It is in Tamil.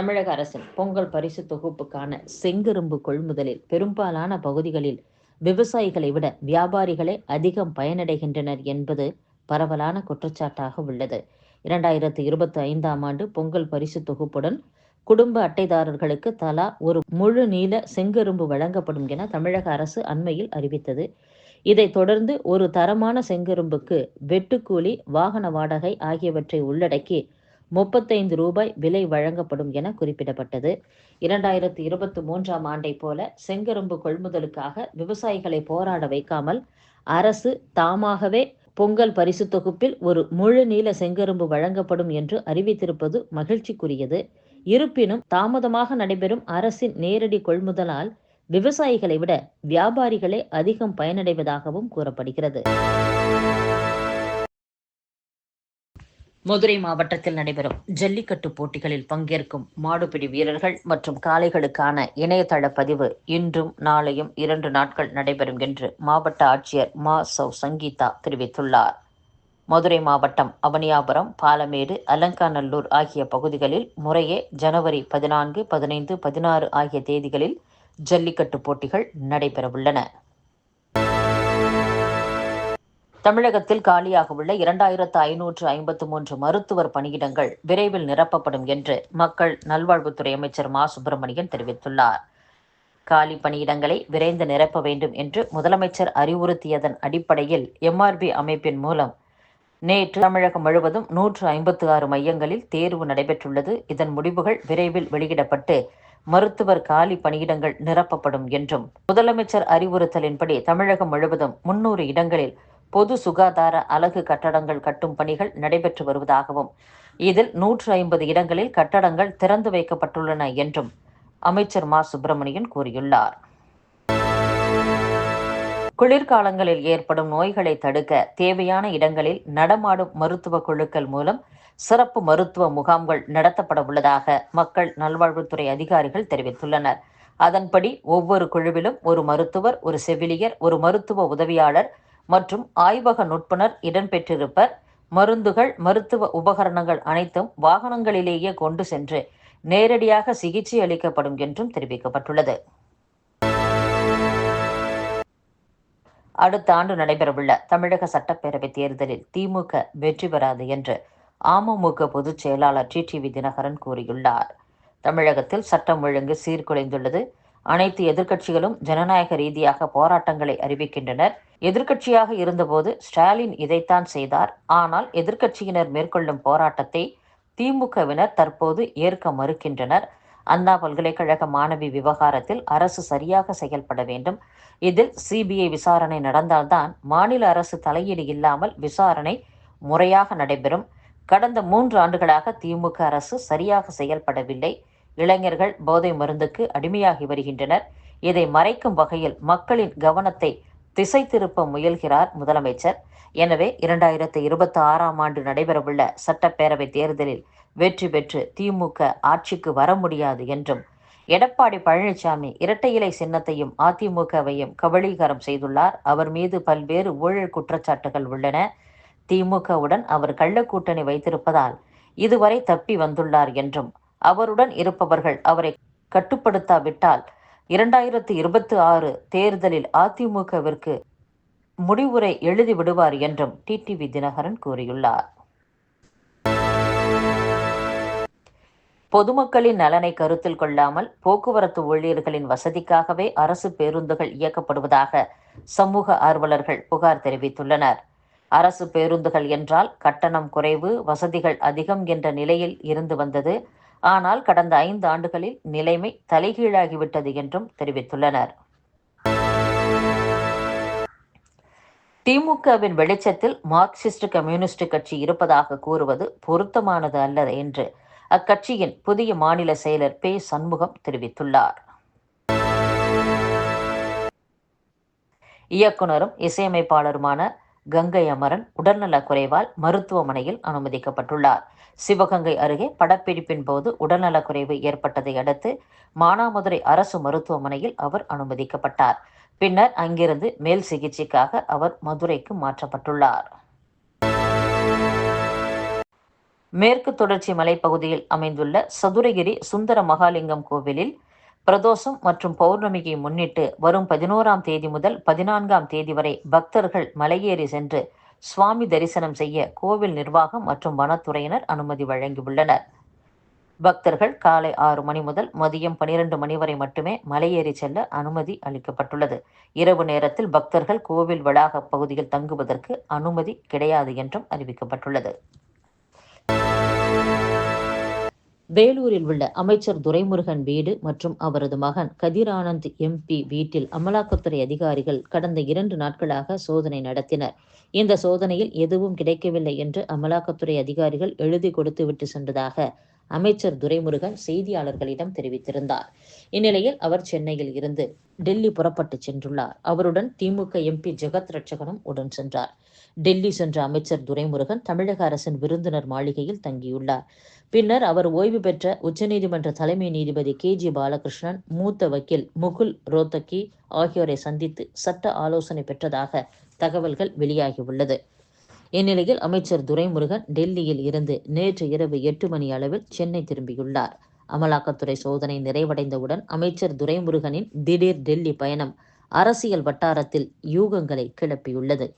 தமிழக அரசின் பொங்கல் பரிசு தொகுப்புக்கான செங்கரும்பு கொள்முதலில் பெரும்பாலான பகுதிகளில் விவசாயிகளை விட வியாபாரிகளே அதிகம் பயனடைகின்றனர் என்பது பரவலான குற்றச்சாட்டாக உள்ளது. இரண்டாயிரத்தி இருபத்தி ஐந்தாம் ஆண்டு பொங்கல் பரிசு தொகுப்புடன் குடும்ப அட்டைதாரர்களுக்கு தலா ஒரு முழு நீள செங்கரும்பு வழங்கப்படும் என தமிழக அரசு அண்மையில் அறிவித்தது. இதைத் தொடர்ந்து ஒரு தரமான செங்கரும்புக்கு வெட்டுக்கூலி வாகன வாடகை ஆகியவற்றை உள்ளடக்கி முப்பத்தைந்து ரூபாய் விலை வழங்கப்படும் என குறிப்பிடப்பட்டது. இரண்டாயிரத்தி இருபத்தி மூன்றாம் ஆண்டை போல செங்கரும்பு கொள்முதலுக்காக விவசாயிகளை போராட வைக்காமல் அரசு தாமாகவே பொங்கல் பரிசு தொகுப்பில் ஒரு முழு நீள செங்கரும்பு வழங்கப்படும் என்று அறிவித்திருப்பது மகிழ்ச்சிக்குரியது. இருப்பினும் தாமதமாக நடைபெறும் அரசின் நேரடி கொள்முதலால் விவசாயிகளை விட வியாபாரிகளே அதிகம் பயனடைவதாகவும் கூறப்படுகிறது. மதுரை மாவட்டத்தில் நடைபெறும் ஜல்லிக்கட்டு போட்டிகளில் பங்கேற்கும் மாடுபிடி வீரர்கள் மற்றும் காளைகளுக்கான இணையதள பதிவு இன்றும் நாளையும் இரண்டு நாட்கள் நடைபெறும் என்று மாவட்ட ஆட்சியர் மா சௌ சங்கீதா தெரிவித்துள்ளார். மதுரை மாவட்டம் அவனியாபுரம் பாலமேடு அலங்காநல்லூர் ஆகிய பகுதிகளில் முறையே ஜனவரி பதினான்கு பதினைந்து பதினாறு ஆகிய தேதிகளில் ஜல்லிக்கட்டு போட்டிகள் நடைபெறவுள்ளன. தமிழகத்தில் காலியாக உள்ள இரண்டாயிரத்து ஐநூற்று ஐம்பத்து மூன்று மருத்துவர் பணியிடங்கள் விரைவில் நிரப்பப்படும் என்று மக்கள் நல்வாழ்வுத்துறை அமைச்சர் மா. சுப்பிரமணியன் தெரிவித்துள்ளார். காலி பணியிடங்களை விரைந்து நிரப்ப வேண்டும் என்று முதலமைச்சர் அறிவுறுத்தியதன் அடிப்படையில் எம்ஆர்பி அமைப்பின் மூலம் நேற்று தமிழகம் முழுவதும் நூற்று ஐம்பத்து ஆறு மையங்களில் தேர்வு நடைபெற்றுள்ளது. இதன் முடிவுகள் விரைவில் வெளியிடப்பட்டு மருத்துவர் காலி பணியிடங்கள் நிரப்பப்படும் என்றும் முதலமைச்சர் அறிவுறுத்தலின்படி தமிழகம் முழுவதும் முன்னூறு இடங்களில் பொது சுகாதார அலகு கட்டடங்கள் கட்டும் பணிகள் நடைபெற்று வருவதாகவும் இதில் நூற்று ஐம்பது இடங்களில் கட்டடங்கள் திறந்து வைக்கப்பட்டுள்ளன என்றும் அமைச்சர் மா. சுப்பிரமணியன் கூறியுள்ளார். குளிர்காலங்களில் ஏற்படும் நோய்களை தடுக்க தேவையான இடங்களில் நடமாடும் மருத்துவ குழுக்கள் மூலம் சிறப்பு மருத்துவ முகாம்கள் நடத்தப்பட உள்ளதாக மக்கள் நல்வாழ்வுத்துறை அதிகாரிகள் தெரிவித்துள்ளனர். அதன்படி ஒவ்வொரு குழுவிலும் ஒரு மருத்துவர் ஒரு செவிலியர் ஒரு மருத்துவ உதவியாளர் மற்றும் ஆய்வக நுட்புணர் இடம்பெற்றிருப்பர். மருந்துகள் மருத்துவ உபகரணங்கள் அனைத்தும் வாகனங்களிலேயே கொண்டு சென்று நேரடியாக சிகிச்சை அளிக்கப்படும் என்றும் தெரிவிக்கப்பட்டுள்ளது. அடுத்த ஆண்டு நடைபெறவுள்ள தமிழக சட்டப்பேரவைத் தேர்தலில் திமுக வெற்றி பெறாது என்று அமமுக பொதுச் செயலாளர் டிடிவி தினகரன் கூறியுள்ளார். தமிழகத்தில் சட்டம் ஒழுங்கு சீர்குலைந்துள்ளது. அனைத்து எதிர்க்கட்சிகளும் ஜனநாயக ரீதியாக போராட்டங்களை அறிவிக்கின்றனர். எதிர்க்கட்சியாக இருந்தபோது ஸ்டாலின் இதைத்தான் செய்தார். ஆனால் எதிர்க்கட்சியினர் மேற்கொள்ளும் போராட்டத்தை திமுகவினர் தற்போது ஏற்க மறுக்கின்றனர். அண்ணா பல்கலைக்கழக மாணவி விவகாரத்தில் அரசு சரியாக செயல்பட வேண்டும். இதில் சிபிஐ விசாரணை நடந்தால்தான் மாநில அரசு தலையீடு இல்லாமல் விசாரணை முறையாக நடைபெறும். கடந்த மூன்று ஆண்டுகளாக திமுக அரசு சரியாக செயல்படவில்லை. இளைஞர்கள் போதை மருந்துக்கு அடிமையாகி வருகின்றனர். இதை மறைக்கும் வகையில் மக்களின் கவனத்தை திசை திருப்ப முயல்கிறார் முதலமைச்சர். எனவே இரண்டாயிரத்தி இருபத்தி ஆறாம் ஆண்டு நடைபெறவுள்ள சட்டப்பேரவை தேர்தலில் வெற்றி பெற்று திமுக ஆட்சிக்கு வர முடியாது என்றும் எடப்பாடி பழனிசாமி இரட்டை இலை சின்னத்தையும் அதிமுகவையும் கபலீகரம் செய்துள்ளார். அவர் மீது பல்வேறு ஊழல் குற்றச்சாட்டுகள் உள்ளன. திமுகவுடன் அவர் கள்ளக்கூட்டணி வைத்திருப்பதால் இதுவரை தப்பி வந்துள்ளார் என்றும் அவருடன் இருப்பவர்கள் அவரை கட்டுப்படுத்தாவிட்டால் இரண்டாயிரத்து இருபத்தி ஆறு தேர்தலில் அதிமுகவிற்கு முடிவுரை எழுதி விடுவார் என்றும் டிடிவி தினகரன் கூறியுள்ளார். பொதுமக்களின் நலனை கருத்தில் கொள்ளாமல் போக்குவரத்து ஊழியர்களின் வசதிக்காகவே அரசு பேருந்துகள் இயக்கப்படுவதாக சமூக ஆர்வலர்கள் புகார் தெரிவித்துள்ளனர். அரசு பேருந்துகள் என்றால் கட்டணம் குறைவு வசதிகள் அதிகம் என்ற நிலையில் இருந்து வந்தது ஆனால் கடந்த ஐந்து ஆண்டுகளில் நிலைமை தலைகீழாகிவிட்டது என்றும் தெரிவித்துள்ளனர். திமுகவின் வெளிச்சத்தில் மார்க்சிஸ்ட் கம்யூனிஸ்ட் கட்சி இருப்பதாக கூறுவது பொருத்தமானது அல்ல என்று அக்கட்சியின் புதிய மாநில செயலர் பே. சண்முகம் தெரிவித்துள்ளார். இயக்குனரும் இசையமைப்பாளருமான கங்கை அமரன் உடல்நலக் குறைவால் மருத்துவமனையில் அனுமதிக்கப்பட்டுள்ளார். சிவகங்கை அருகே படப்பிடிப்பின் போது உடல்நலக்குறைவு ஏற்பட்டதை அடுத்து மானாமதுரை அரசு மருத்துவமனையில் அவர் அனுமதிக்கப்பட்டார். பின்னர் அங்கிருந்து மேல் சிகிச்சைக்காக அவர் மதுரைக்கு மாற்றப்பட்டுள்ளார். மேற்கு தொடர்ச்சி மலைப்பகுதியில் அமைந்துள்ள சதுரகிரி சுந்தர மகாலிங்கம் கோவிலில் பிரதோஷம் மற்றும் பௌர்ணமியை முன்னிட்டு வரும் பதினோராம் தேதி முதல் பதினான்காம் தேதி வரை பக்தர்கள் மலையேறி சென்று சுவாமி தரிசனம் செய்ய கோவில் நிர்வாகம் மற்றும் வனத்துறையினர் அனுமதி வழங்கியுள்ளனர். பக்தர்கள் காலை ஆறு மணி முதல் மதியம் பனிரெண்டு மணி வரை மட்டுமே மலையேறி செல்ல அனுமதி அளிக்கப்பட்டுள்ளது. இரவு நேரத்தில் பக்தர்கள் கோவில் வளாக பகுதியில் தங்குவதற்கு அனுமதி கிடையாது என்றும் அறிவிக்கப்பட்டுள்ளது. வேலூரில் உள்ள அமைச்சர் துரைமுருகன் வீடு மற்றும் அவரது மகன் கதிர் ஆனந்த் எம்பி வீட்டில் அமலாக்கத்துறை அதிகாரிகள் கடந்த இரண்டு நாட்களாக சோதனை நடத்தினர். இந்த சோதனையில் எதுவும் கிடைக்கவில்லை என்று அமலாக்கத்துறை அதிகாரிகள் எழுதி கொடுத்துவிட்டு சென்றதாக அமைச்சர் துரைமுருகன் செய்தியாளர்களிடம் தெரிவித்திருந்தார். இந்நிலையில் அவர் சென்னையில் இருந்து டெல்லி புறப்பட்டு சென்றுள்ளார். அவருடன் திமுக எம்பி ஜெகத் ரட்சகனும் உடன் சென்றார். டெல்லி சென்ற அமைச்சர் துரைமுருகன் தமிழக அரசின் விருந்தினர் மாளிகையில் தங்கியுள்ளார். பின்னர் அவர் ஓய்வு பெற்ற உச்சநீதிமன்ற தலைமை நீதிபதி கே ஜி பாலகிருஷ்ணன் மூத்த வக்கீல் முகுல் ரோத்தகி ஆகியோரை சந்தித்து சட்ட ஆலோசனை பெற்றதாக தகவல்கள் வெளியாகியுள்ளது. இந்நிலையில் அமைச்சர் துரைமுருகன் டெல்லியில் இருந்து நேற்று இரவு எட்டு மணி அளவில் சென்னை திரும்பியுள்ளார். அமலாக்கத்துறை சோதனை நிறைவடைந்தவுடன் அமைச்சர் துரைமுருகனின் திடீர் டெல்லி பயணம் அரசியல் வட்டாரத்தில் யூகங்களை கிளப்பியுள்ளது.